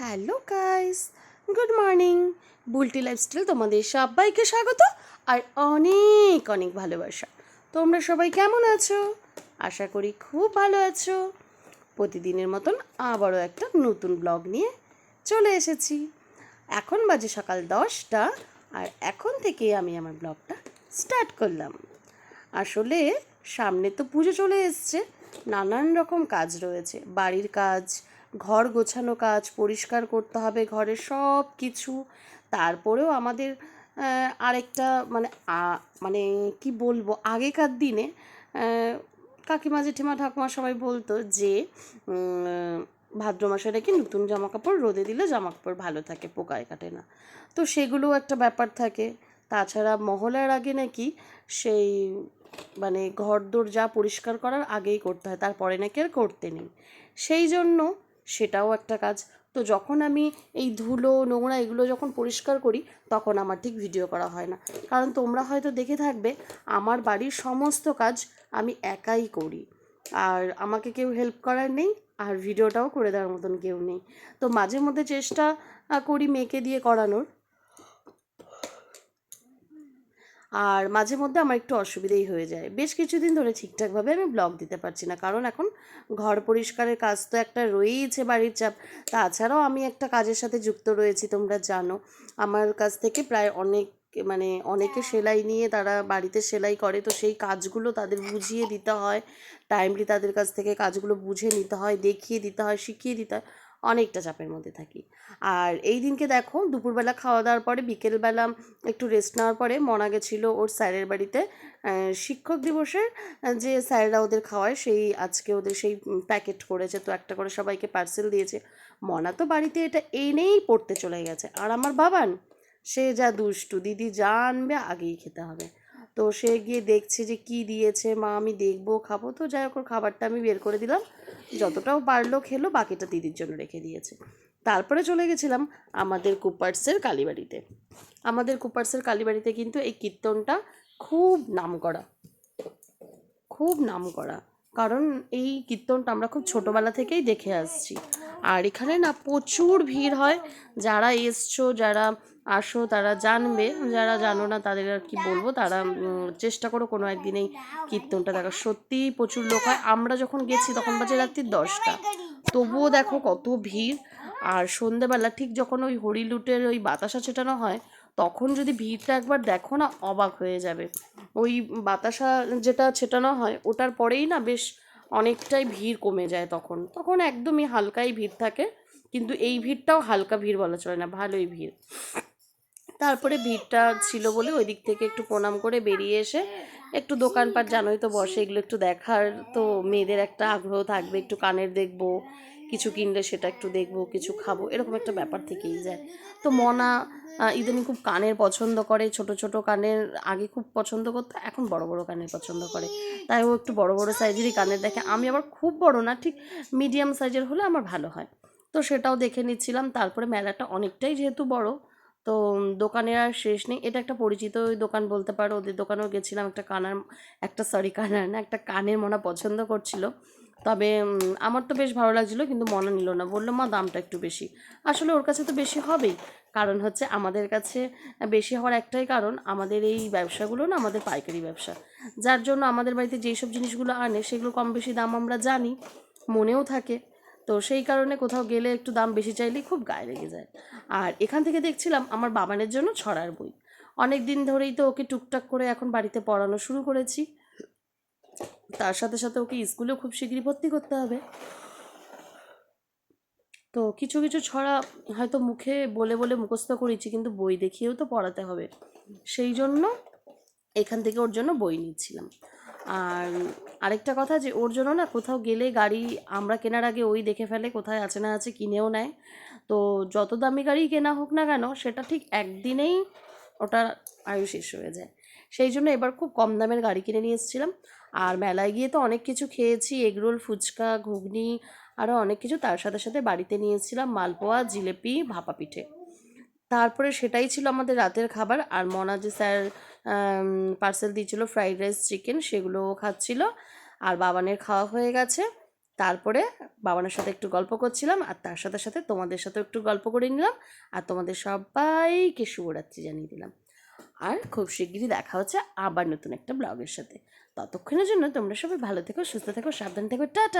Hello guys, good morning. Bulti lifestyle তোমাদের সবাইকে স্বাগত আর অনেক অনেক ভালোবাসা। তোমরা সবাই কেমন আছো? আশা করি খুব ভালো আছো। প্রতিদিনের মতন আবারও একটা নতুন ব্লগ নিয়ে চলে এসেছি। এখন বাজে সকাল দশটা আর এখন থেকে আমি আমার ব্লগটা স্টার্ট করলাম। আসলে সামনে তো পুজো চলে এসছে, নানান রকম কাজ রয়েছে, বাড়ির কাজ ঘর গোছানো কাজ পরিষ্কার করতে হবে ঘরের সব কিছু। তারপরেও আমাদের আরেকটা মানে মানে কি বলব, আগেকার দিনে কাকিমা, জেঠিমা, ঠাকুমা সবাই বলতো যে ভাদ্র মাসে নাকি নতুন জামা কাপড় রোদে দিলে জামা কাপড় ভালো থাকে, পোকায় কাটে না। তো সেগুলোও একটা ব্যাপার থাকে। তাছাড়া মহলার আগে নাকি সেই মানে ঘর দোর যা পরিষ্কার করার আগেই করতে হয়, তারপরে নাকি আর করতে নেই। সেই জন্য সেটাও একটা কাজ। তো যখন আমি এই ধুলো, নোংরা এগুলো যখন পরিষ্কার করি, তখন আমার ঠিক ভিডিও করা হয় না। কারণ তোমরা হয়তো দেখে থাকবে, আমার বাড়ির সমস্ত কাজ আমি একাই করি। আর আমাকে কেউ হেল্প করার নেই, আর ভিডিওটাও করে দেওয়ার মতন কেউ নেই। তো মাঝে মধ্যে চেষ্টা করি মেয়েকে দিয়ে করানোর। আর মাঝে মধ্যে আমার একটু অসুবিধেই হয়ে যায়। বেশ কিছুদিন ধরে ঠিকঠাকভাবে আমি ব্লগ দিতে পারছি না। কারণ এখন ঘর পরিষ্কারের কাজ তো একটা রয়েইছে বাড়ির চাপ। তাছাড়াও আমি একটা কাজের সাথে যুক্ত রয়েছি, তোমরা জানো। আমার কাছ থেকে প্রায় অনেক মানে অনেকে সেলাই নিয়ে তারা বাড়িতে সেলাই করে। তো সেই কাজগুলো তাদের বুঝিয়ে দিতে হয়। টাইমলি তাদের কাছ থেকে কাজগুলো বুঝে নিতে হয়, দেখিয়ে দিতে হয়, শিখিয়ে দিতে হয়। অনেকটা চাপের মধ্যে থাকি। আর এই দিনকে দেখো, দুপুরবেলা খাওয়া দাওয়ার পরে, বিকেলবেলা একটু রেস্ট নেওয়ার পরে, মনা গেছিল ওর স্যারের বাড়িতে শিক্ষক দিবসের যে স্যাররা ওদের খাওয়ায়, সেই আজকে ওদের সেই প্যাকেট করেছে, তো একটা করে সবাইকে পার্সেল দিয়েছে। মনা তো বাড়িতে এটা এনেই পড়তে চলে গেছে। আর আমার বাবান, সে যা দুষ্টু, দিদি যা আনবে আগেই খেতে হবে। তো সে গিয়ে দেখছে যে কি দিয়েছে, মা, আমি দেখব, খাব। তো যাই হোক খাবারটা আমি বের করে দিলাম। যতটাও পারল খেলো, বাকিটা দিদির জন্য রেখে দিয়েছে। তারপরে চলে গেছিলাম আমাদের কুপার্সের কালীবাড়িতে। আমাদের কুপার্সের কালীবাড়িতে কিন্তু এই কীর্তনটা খুব নাম করা। খুব নাম করা। কারণ এই কীর্তনটা আমরা খুব ছোটোবেলা থেকেই দেখে আসছি। আর এখানে না প্রচুর ভিড় হয়। যারা এসছো, যারা আসো, তারা জানবে। যারা জানো না, তাদের আর কি বলব? তারা চেষ্টা করো কোনো একদিন এই কীর্তনটা দেখা। সত্যিই প্রচুর লোক হয়। আমরা যখন গেছি, তখন বাজে রাত্রি দশটা। তবুও দেখো কত ভিড়। আর সন্ধেবেলা ঠিক যখন ওই হরিলুটের ওই বাতাসা ছেটানো হয়, তখন যদি ভিড়টা একবার দেখো না, অবাক হয়ে যাবে। ওই বাতাসা যেটা ছেটানো হয়, ওটার পরেই না বেশ অনেকটাই ভিড় কমে যায় তখন। তখন একদমই হালকাই ভিড় থাকে, কিন্তু এই ভিড়টাও হালকা ভিড় বলা চলে না, ভালোই ভিড়। তারপরে ভিড়টা ছিল বলে ওই দিক থেকে একটু প্রণাম করে বেরিয়ে এসে একটু দোকানপাট, জানোই তো বসে, এগুলো একটু দেখার তো মেয়েদের একটা আগ্রহ থাকবে, একটু কানের দেখব। কিছু কিনলে সেটা একটু দেখব, কিছু খাব, এরকম একটা ব্যাপার থেকেই যায়। তো মনা ইদানিং খুব কানের পছন্দ করে, ছোট ছোট কানের আগে খুব পছন্দ করতো, এখন বড় বড় কানের পছন্দ করে। তাই ও একটু বড় বড় সাইজেরই কানের দেখে। আমি আবার খুব বড় না, ঠিক মিডিয়াম সাইজের হলে আমার ভালো হয়। তো সেটাও দেখে নিচ্ছিলাম, তারপরে মেলাটা অনেকটাই যেহেতু বড়, তো দোকানে আর শেষ নেই। এটা একটা পরিচিত দোকান বলতে পারো, ওদের দোকানেও গেছিলাম একটা কানার, একটা সরি কানার না, একটা কানের মনা পছন্দ করছিল। তবে আমার তো বেশ ভালো লাগছিল, কিন্তু মনে নিল না। বলল, মা, দামটা একটু বেশি। আসলে ওর কাছে তো বেশি হবেই। কারণ হচ্ছে, আমাদের কাছে বেশি হওয়ার একটাই কারণ, আমাদের এই ব্যবসাগুলো না, আমাদের পাইকারি ব্যবসা। যার জন্য আমাদের বাড়িতে যেই সব জিনিসগুলো আনে, সেগুলো কম বেশি দাম আমরা জানি, মনেও থাকে। তো সেই কারণে কোথাও গেলে একটু দাম বেশি চাইলেই খুব গায়ে লেগে যায়। আর এখান থেকে দেখছিলাম, আমার বাবানের জন্য ছড়ার বই। অনেক দিন ধরেই তো ওকে টুকটাক করে এখন বাড়িতে পড়ানো শুরু করেছি। তার সাথে সাথে ওকে স্কুলেও খুব শীঘ্রই ভর্তি করতে হবে। তো কিছু কিছু ছড়া হয়তো মুখে বলে বলে মুখস্থ করেছি, কিন্তু বই দেখিয়েও তো পড়াতে হবে। সেই জন্য এখান থেকে ওর জন্য বই নিচ্ছিলাম। আর আরেকটা কথা যে, ওর জন্য না কোথাও গেলে গাড়ি আমরা কেনার আগে ওই দেখে ফেলে কোথায় আছে না আছে কিনেও নেয়। তো যত দামি গাড়ি কেনা হোক না কেন, সেটা ঠিক একদিনেই ওটার আয়ু শেষ হয়ে যায়। সেই জন্য এবার খুব কম দামের গাড়ি কিনে নিয়ে এসেছিলাম। আর মেলায় গিয়ে তো অনেক কিছু খেয়েছি এগরোল ফুচকা, ঘুগনি আরও অনেক কিছু তার সাথে সাথে বাড়িতে নিয়েছিলাম মালপোয়া, জিলেপি, ভাপা পিঠে। তারপরে সেটাই ছিল আমাদের রাতের খাবার। আর মনা যে স্যার পার্সেল দিয়েছিল ফ্রাইড রাইস চিকেন সেগুলোও খাচ্ছিল। আর বাবানের খাওয়া হয়ে গেছে। তারপরে বাবানের সাথে একটু গল্প করছিলাম, আর তার সাথে সাথে তোমাদের সাথে একটু গল্প করে নিলাম। আর তোমাদের সবাইকে শুভরাত্রি জানিয়ে দিলাম। আর খুব শিগগিরই দেখা হচ্ছে আবার নতুন একটা ব্লগের সাথে। ততক্ষণের জন্য তোমরা সবাই ভালো থেকো, সুস্থ থেকো, সাবধান থেকো, টাটা!